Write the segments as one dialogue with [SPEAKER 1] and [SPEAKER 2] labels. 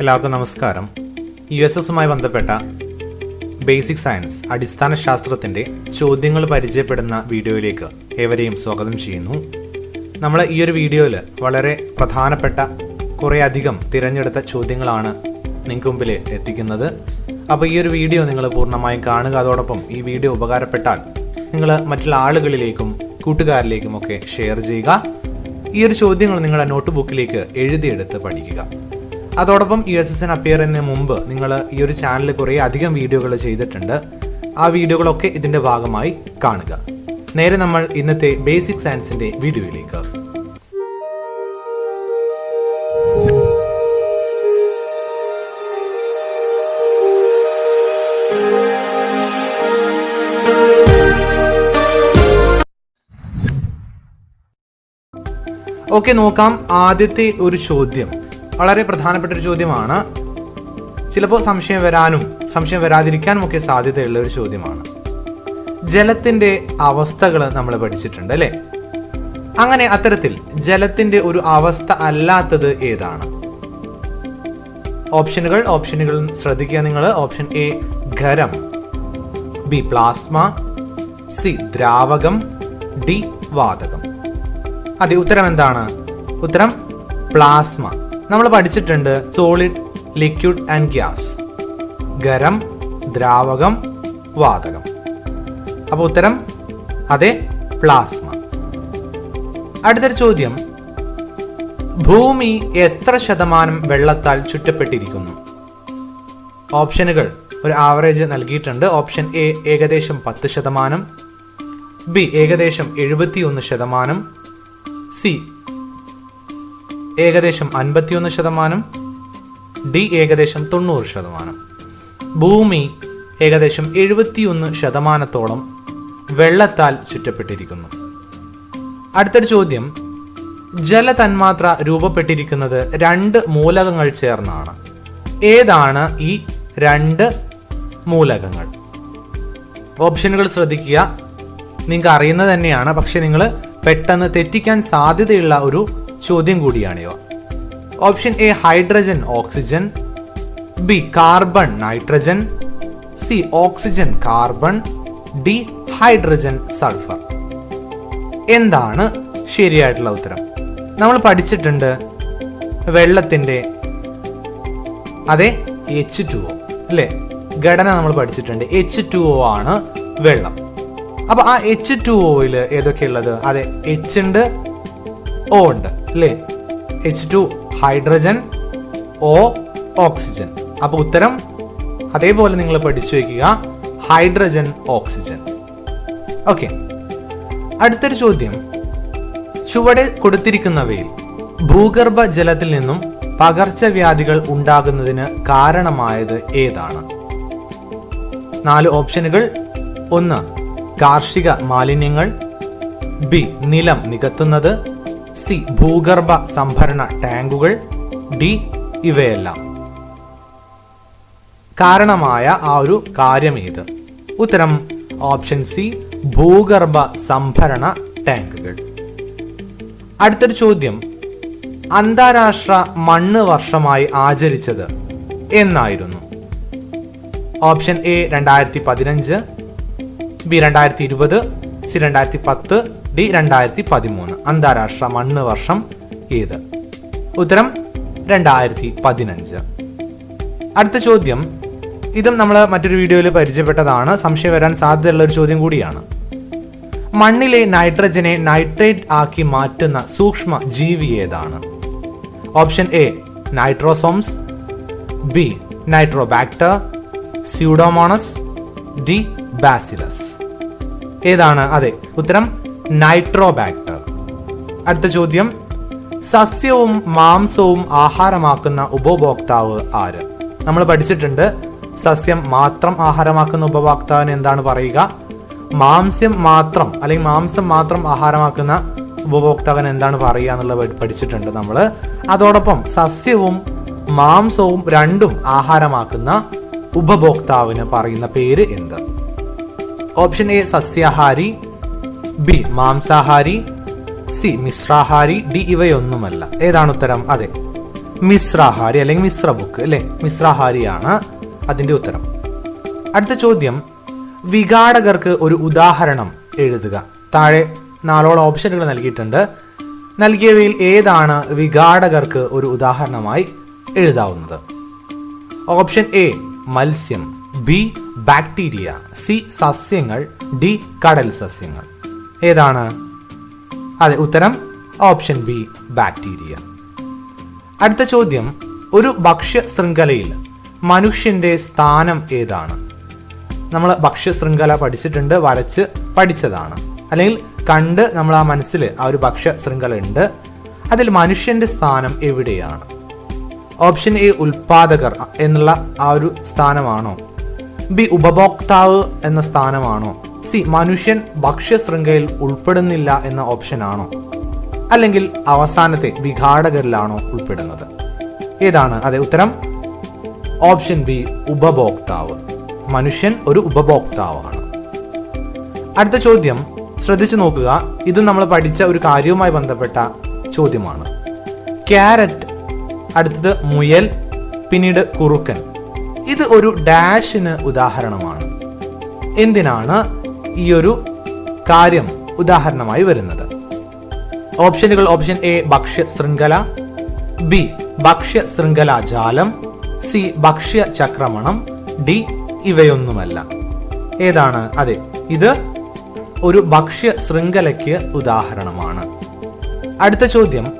[SPEAKER 1] എല്ലാവർക്കും നമസ്കാരം. U S എസുമായി ബന്ധപ്പെട്ട ബേസിക് സയൻസ് അടിസ്ഥാന ശാസ്ത്രത്തിന്റെ ചോദ്യങ്ങൾ പരിചയപ്പെടുന്ന വീഡിയോയിലേക്ക് ഏവരെയും സ്വാഗതം ചെയ്യുന്നു. നമ്മൾ ഈ ഒരു വീഡിയോയിൽ വളരെ പ്രധാനപ്പെട്ട കുറേ അധികം തിരഞ്ഞെടുത്ത ചോദ്യങ്ങളാണ് നിങ്ങൾക്ക് മുമ്പിൽ എത്തിക്കുന്നത്. അപ്പോൾ ഈ ഒരു വീഡിയോ നിങ്ങൾ പൂർണമായും കാണുക. അതോടൊപ്പം ഈ വീഡിയോ ഉപകാരപ്പെട്ടാൽ നിങ്ങൾ മറ്റുള്ള ആളുകളിലേക്കും കൂട്ടുകാരിലേക്കും ഒക്കെ ഷെയർ ചെയ്യുക. ഈ ഒരു ചോദ്യങ്ങൾ നിങ്ങളുടെ നോട്ട് ബുക്കിലേക്ക് എഴുതിയെടുത്ത് പഠിക്കുക. അതോടൊപ്പം U S S N appear ചെയ്യുന്നതിന് മുമ്പ് നിങ്ങൾ ഈ ഒരു ചാനലിൽ കുറേ അധികം വീഡിയോകൾ ചെയ്തിട്ടുണ്ട്. ആ വീഡിയോകളൊക്കെ ഇതിന്റെ ഭാഗമായി കാണുക. നേരെ നമ്മൾ ഇന്നത്തെ ബേസിക് സയൻസിന്റെ വീഡിയോയിലേക്ക്. ഓക്കെ നോക്കാം ആദ്യത്തെ ഒരു ചോദ്യം. വളരെ പ്രധാനപ്പെട്ട ഒരു ചോദ്യമാണ്. ചിലപ്പോൾ സംശയം വരാനും സംശയം വരാതിരിക്കാനും ഒക്കെ സാധ്യതയുള്ള ഒരു ചോദ്യമാണ്. ജലത്തിന്റെ അവസ്ഥകൾ നമ്മൾ പഠിച്ചിട്ടുണ്ട് അല്ലേ? അങ്ങനെ അത്തരത്തിൽ ജലത്തിന്റെ ഒരു അവസ്ഥ അല്ലാത്തത് ഏതാണ്? ഓപ്ഷനുകൾ ഓപ്ഷനുകൾ ശ്രദ്ധിക്കുക നിങ്ങൾ option A ഖരം. B plasma. C ദ്രാവകം. ഡി വാതകം. അതെ ഉത്തരം എന്താണ്? ഉത്തരം പ്ലാസ്മ. നമ്മൾ പഠിച്ചിട്ടുണ്ട് സോളിഡ് ലിക്വിഡ് ആൻഡ് ഗ്യാസ് ഗരം ദ്രാവകം വാതകം. അപ്പൊ ഉത്തരം അതെ പ്ലാസ്മ അടുത്തൊരു ചോദ്യം. ഭൂമി എത്ര ശതമാനം വെള്ളത്താൽ ചുറ്റപ്പെട്ടിരിക്കുന്നു? ഓപ്ഷനുകൾ ഒരു ആവറേജ് നൽകിയിട്ടുണ്ട്. ഓപ്ഷൻ എ ഏകദേശം പത്ത് ശതമാനം. ബി ഏകദേശം എഴുപത്തിയൊന്ന് ശതമാനം. സി ഏകദേശം അൻപത്തിയൊന്ന് ശതമാനം ഡി ഏകദേശം തൊണ്ണൂറ് ശതമാനം. ഭൂമി ഏകദേശം എഴുപത്തിയൊന്ന് ശതമാനത്തോളം വെള്ളത്താൽ ചുറ്റപ്പെട്ടിരിക്കുന്നു. അടുത്തൊരു ചോദ്യം. ജലതന്മാത്ര രൂപപ്പെട്ടിരിക്കുന്നത് രണ്ട് മൂലകങ്ങൾ ചേർന്നാണ്. ഏതാണ് ഈ രണ്ട് മൂലകങ്ങൾ? ഓപ്ഷനുകൾ ശ്രദ്ധിക്കുക. നിങ്ങൾക്ക് അറിയുന്നത് തന്നെയാണ്. പക്ഷെ നിങ്ങൾ പെട്ടെന്ന് തെറ്റിക്കാൻ സാധ്യതയുള്ള ഒരു ചോദ്യം കൂടിയാണിവ option A hydrogen oxygen. B carbon nitrogen. C oxygen carbon. D hydrogen sulphur. എന്താണ് ശരിയായിട്ടുള്ള ഉത്തരം? നമ്മൾ പഠിച്ചിട്ടുണ്ട് വെള്ളത്തിന്റെ അതെ എച്ച് ടു ഒ അല്ലേ? ഘടന നമ്മൾ പഠിച്ചിട്ടുണ്ട്. എച്ച് ടു ഒ ആണ് വെള്ളം. അപ്പോൾ ആ എച്ച് ടു ഒയിൽ ഏതൊക്കെയുള്ളത്? അതെ എച്ച് ഉണ്ട് ഒ ഉണ്ട് അല്ലേ? H two hydrogen O oxygen അപ്പോൾ ഉത്തരം അതേപോലെ നിങ്ങൾ പഠിച്ചു വയ്ക്കുക ഹൈഡ്രജൻ ഓക്സിജൻ ഓക്കെ അടുത്തൊരു ചോദ്യം. ചുവടെ കൊടുത്തിരിക്കുന്നവയിൽ ഭൂഗർഭ ജലത്തിൽ നിന്നും പകർച്ചവ്യാധികൾ ഉണ്ടാകുന്നതിന് കാരണമായത് ഏതാണ്? നാല് ഓപ്ഷനുകൾ. ഒന്ന് കാർഷിക മാലിന്യങ്ങൾ. ബി നിലം നികത്തുന്നത്. സി ഭൂഗർഭ സംഭരണ ടാങ്കുകൾ ഡി ഇവയെല്ലാം. കാരണമായ ആ ഒരു കാര്യം ഏത് ഉത്തരം ഓപ്ഷൻ സി ഭൂഗർഭ സംഭരണ ടാങ്കുകൾ. അടുത്തൊരു ചോദ്യം അന്താരാഷ്ട്ര മണ്ണ് വർഷമായി ആചരിച്ചത് എന്നായിരുന്നു. ഓപ്ഷൻ എ രണ്ടായിരത്തി പതിനഞ്ച് ബി രണ്ടായിരത്തി ഇരുപത് സി രണ്ടായിരത്തി പത്ത് ഡി രണ്ടായിരത്തി പതിമൂന്ന് അന്താരാഷ്ട്ര മണ്ണ് വർഷം ഏത്? ഉത്തരം രണ്ടായിരത്തി പതിനഞ്ച് അടുത്ത ചോദ്യം. ഇതും നമ്മൾ മറ്റൊരു വീഡിയോയിൽ പരിചയപ്പെട്ടതാണ്. സംശയം വരാൻ സാധ്യതയുള്ള ഒരു ചോദ്യം കൂടിയാണ്. മണ്ണിലെ നൈട്രജനെ നൈട്രേറ്റ് ആക്കി മാറ്റുന്ന സൂക്ഷ്മ ജീവി ഏതാണ്? Option A nitrosomonas. B nitrobacter. Pseudomonas. D bacillus. ഏതാണ്? അതെ ഉത്തരം നൈട്രോബാക്ടർ. അടുത്ത ചോദ്യം സസ്യവും മാംസവും ആഹാരമാക്കുന്ന ഉപഭോക്താവ് ആര്? നമ്മൾ പഠിച്ചിട്ടുണ്ട് സസ്യം മാത്രം ആഹാരമാക്കുന്ന ഉപഭോക്താവിന് എന്താണ് പറയുക? മാംസ്യം മാത്രം അല്ലെങ്കിൽ മാംസം മാത്രം ആഹാരമാക്കുന്ന ഉപഭോക്താവിന് എന്താണ് പറയുക എന്നുള്ളത് പഠിച്ചിട്ടുണ്ട് നമ്മൾ അതോടൊപ്പം സസ്യവും മാംസവും രണ്ടും ആഹാരമാക്കുന്ന ഉപഭോക്താവിന് പറയുന്ന പേര് എന്ത്? ഓപ്ഷൻ എ സസ്യാഹാരി. ബി മാംസാഹാരി സി മിശ്രാഹാരി ഡി ഇവയൊന്നുമല്ല. ഏതാണ് ഉത്തരം? അതെ. മിശ്രാഹാരി അല്ലെങ്കിൽ മിശ്ര ബുക്ക് അല്ലെ? മിശ്രാഹാരിയാണ് അതിന്റെ ഉത്തരം. അടുത്ത ചോദ്യം. വിഘാടകർക്ക് ഒരു ഉദാഹരണം എഴുതുക. താഴെ നാലോളം ഓപ്ഷനുകൾ നൽകിയിട്ടുണ്ട്. നൽകിയവയിൽ ഏതാണ് വിഘാടകർക്ക് ഒരു ഉദാഹരണമായി എഴുതാവുന്നത്? ഓപ്ഷൻ എ മത്സ്യം. B bacteria. സി സസ്യങ്ങൾ. ഡി കടൽ സസ്യങ്ങൾ. ഏതാണ്? അതെ ഉത്തരം ഓപ്ഷൻ ബി ബാക്ടീരിയ. അടുത്ത ചോദ്യം ഒരു ഭക്ഷ്യ ശൃംഖലയിൽ മനുഷ്യന്റെ സ്ഥാനം ഏതാണ്? നമ്മൾ ഭക്ഷ്യ ശൃംഖല പഠിച്ചിട്ടുണ്ട് വരച്ച് പഠിച്ചതാണ്. അല്ലെങ്കിൽ കണ്ട് നമ്മൾ ആ മനസ്സിൽ ആ ഒരു ഭക്ഷ്യ ശൃംഖല ഉണ്ട്. അതിൽ മനുഷ്യന്റെ സ്ഥാനം എവിടെയാണ്? ഓപ്ഷൻ എ ഉൽപാദകർ എന്നുള്ള ആ ഒരു സ്ഥാനമാണോ? ബി ഉപഭോക്താവ് എന്ന സ്ഥാനമാണോ? സി മനുഷ്യൻ ഭക്ഷ്യ ശൃംഖലയിൽ ഉൾപ്പെടുന്നില്ല എന്ന ഓപ്ഷൻ ആണോ അല്ലെങ്കിൽ അവസാനത്തെ വിഘാടകരിലാണോ ഉൾപ്പെടുന്നത്? ഏതാണ് അതെ ഉത്തരം? ഓപ്ഷൻ ബി ഉപഭോക്താവ്. മനുഷ്യൻ ഒരു ഉപഭോക്താവാണ്. അടുത്ത ചോദ്യം. ശ്രദ്ധിച്ചു നോക്കുക. ഇത് നമ്മൾ പഠിച്ച ഒരു കാര്യവുമായി ബന്ധപ്പെട്ട ചോദ്യമാണ്. ക്യാരറ്റ് അടുത്തത് മുയൽ പിന്നീട് കുറുക്കൻ. ഇത് ഒരു ഡാഷിന് ഉദാഹരണമാണ്. എന്തിനാണ്? ഈ ഒരു കാര്യം ഉദാഹരണമായി വരുന്നത്. ഓപ്ഷനുകൾ ഓപ്ഷൻ എ ഭക്ഷ്യ ശൃംഖല ബി ഭക്ഷ്യ ശൃംഖല ജാലം സി ഭക്ഷ്യ ചക്രമണം ഡി ഇവയൊന്നുമല്ല. ഏതാണ്? അതെ ഇത് ഒരു ഭക്ഷ്യ ശൃംഖലയ്ക്ക് ഉദാഹരണമാണ്. അടുത്ത ചോദ്യം.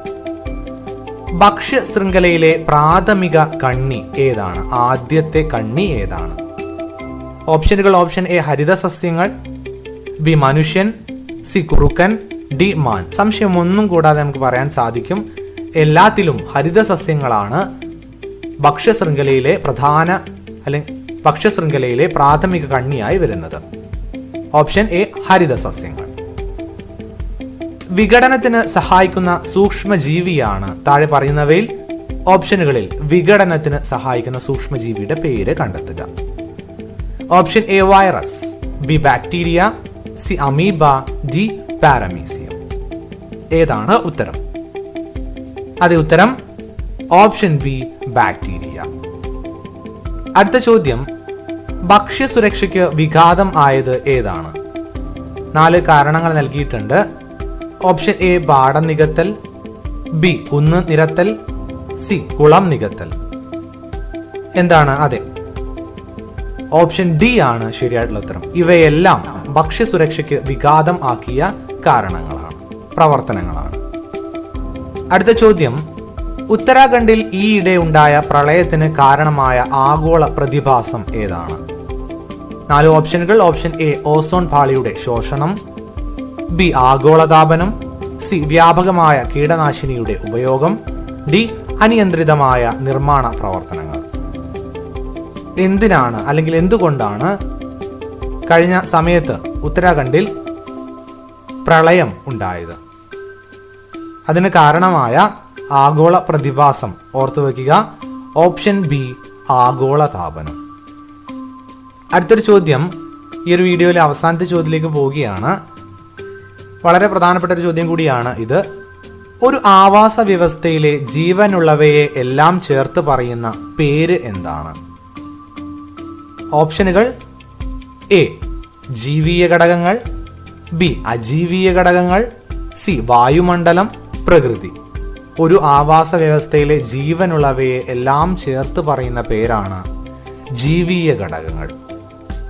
[SPEAKER 1] ഭക്ഷ്യ ശൃംഖലയിലെ പ്രാഥമിക കണ്ണി ഏതാണ്? ആദ്യത്തെ കണ്ണി ഏതാണ്? ഓപ്ഷനുകൾ ഓപ്ഷൻ എ ഹരിത സസ്യങ്ങൾ ബി മനുഷ്യൻ സി കുറുക്കൻ ഡി മാൻ. സംശയമൊന്നും കൂടാതെ നമുക്ക് പറയാൻ സാധിക്കും എല്ലാത്തിലും ഹരിത സസ്യങ്ങളാണ് ഭക്ഷ്യശൃംഖലയിലെ പ്രധാന അല്ലെങ്കിൽ ഭക്ഷ്യശൃംഖലയിലെ പ്രാഥമിക കണ്ണിയായി വരുന്നത്. ഓപ്ഷൻ എ ഹരിത സസ്യങ്ങൾ വിഘടനത്തിന് സഹായിക്കുന്ന സൂക്ഷ്മജീവിയാണ് താഴെ പറയുന്നവയിൽ ഓപ്ഷനുകളിൽ വിഘടനത്തിന് സഹായിക്കുന്ന സൂക്ഷ്മജീവിയുടെ പേര് കണ്ടെത്തുക. Option A virus B bacteria C amoeba D paramecium ഏതാണ് ഉത്തരം? അതെ ഉത്തരം ഓപ്ഷൻ ബി ബാക്ടീരിയ. അടുത്ത ചോദ്യം ഭക്ഷ്യസുരക്ഷയ്ക്ക് വിഘാതം ആയത് ഏതാണ്? നാല് കാരണങ്ങൾ നൽകിയിട്ടുണ്ട്. ഓപ്ഷൻ എ പാടം നികത്തൽ. ബി കുന്ന് നിരത്തൽ. സി കുളം നികത്തൽ. എന്താണ് അതെ? ഓപ്ഷൻ ഡി ആണ് ശരിയായിട്ടുള്ള ഉത്തരം. ഇവയെല്ലാം ഭക്ഷ്യസുരക്ഷയ്ക്ക് വിഘാതം ആക്കിയ കാരണങ്ങളാണ് പ്രവർത്തനങ്ങളാണ്. അടുത്ത ചോദ്യം ഉത്തരാഖണ്ഡിൽ ഈയിടെ ഉണ്ടായ പ്രളയത്തിന് കാരണമായ ആഗോള പ്രതിഭാസം ഏതാണ്? നാല് ഓപ്ഷനുകൾ ഓപ്ഷൻ എ ഓസോൺ പാളിയുടെ ശോഷണം ബി ആഗോളതാപനം സി വ്യാപകമായ കീടനാശിനിയുടെ ഉപയോഗം ഡി അനിയന്ത്രിതമായ നിർമ്മാണ പ്രവർത്തനങ്ങൾ. എന്തിനാണ് അല്ലെങ്കിൽ എന്തുകൊണ്ടാണ് കഴിഞ്ഞ സമയത്ത് ഉത്തരാഖണ്ഡിൽ പ്രളയം ഉണ്ടായത്? അതിന് കാരണമായ ആഗോള പ്രതിഭാസം ഓർത്തു വയ്ക്കുക ഓപ്ഷൻ ബി ആഗോള താപനം. അടുത്തൊരു ചോദ്യം ഈ ഒരു വീഡിയോയിലെ അവസാനത്തെ ചോദ്യത്തിലേക്ക് പോവുകയാണ്. വളരെ പ്രധാനപ്പെട്ട ഒരു ചോദ്യം കൂടിയാണ് ഇത്. ഒരു ആവാസ വ്യവസ്ഥയിലെ ജീവനുള്ളവയെ എല്ലാം ചേർത്ത് പറയുന്ന പേര് എന്താണ്? ഓപ്ഷനുകൾ എ ജീവീയ ഘടകങ്ങൾ ബി അജീവീയ ഘടകങ്ങൾ സി വായുമണ്ഡലം പ്രകൃതി. ഒരു ആവാസ വ്യവസ്ഥയിലെ ജീവനുള്ളവയെ എല്ലാം ചേർത്ത് പറയുന്ന പേരാണ് ജീവീയ ഘടകങ്ങൾ.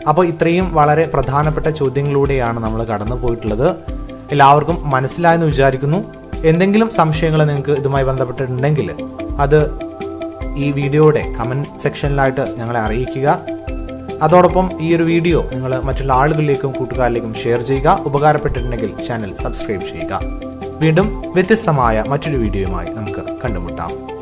[SPEAKER 1] അപ്പോൾ ഇത്രയും വളരെ പ്രധാനപ്പെട്ട ചോദ്യങ്ങളിലൂടെയാണ് നമ്മൾ കടന്നു പോയിട്ടുള്ളത്. എല്ലാവർക്കും മനസ്സിലായെന്ന് വിചാരിക്കുന്നു. എന്തെങ്കിലും സംശയങ്ങൾ നിങ്ങൾക്ക് ഇതുമായി ബന്ധപ്പെട്ടിട്ടുണ്ടെങ്കിൽ അത് ഈ വീഡിയോയുടെ കമന്റ് സെക്ഷനിലായിട്ട് ഞങ്ങളെ അറിയിക്കുക. അതോടൊപ്പം ഈ ഒരു വീഡിയോ നിങ്ങൾ മറ്റുള്ള ആളുകളിലേക്കും കൂട്ടുകാരിലേക്കും ഷെയർ ചെയ്യുക. ഉപകാരപ്പെട്ടിട്ടുണ്ടെങ്കിൽ ചാനൽ സബ്സ്ക്രൈബ് ചെയ്യുക. വീണ്ടും വ്യത്യസ്തമായ മറ്റൊരു വീഡിയോയുമായി നമുക്ക് കണ്ടുമുട്ടാം.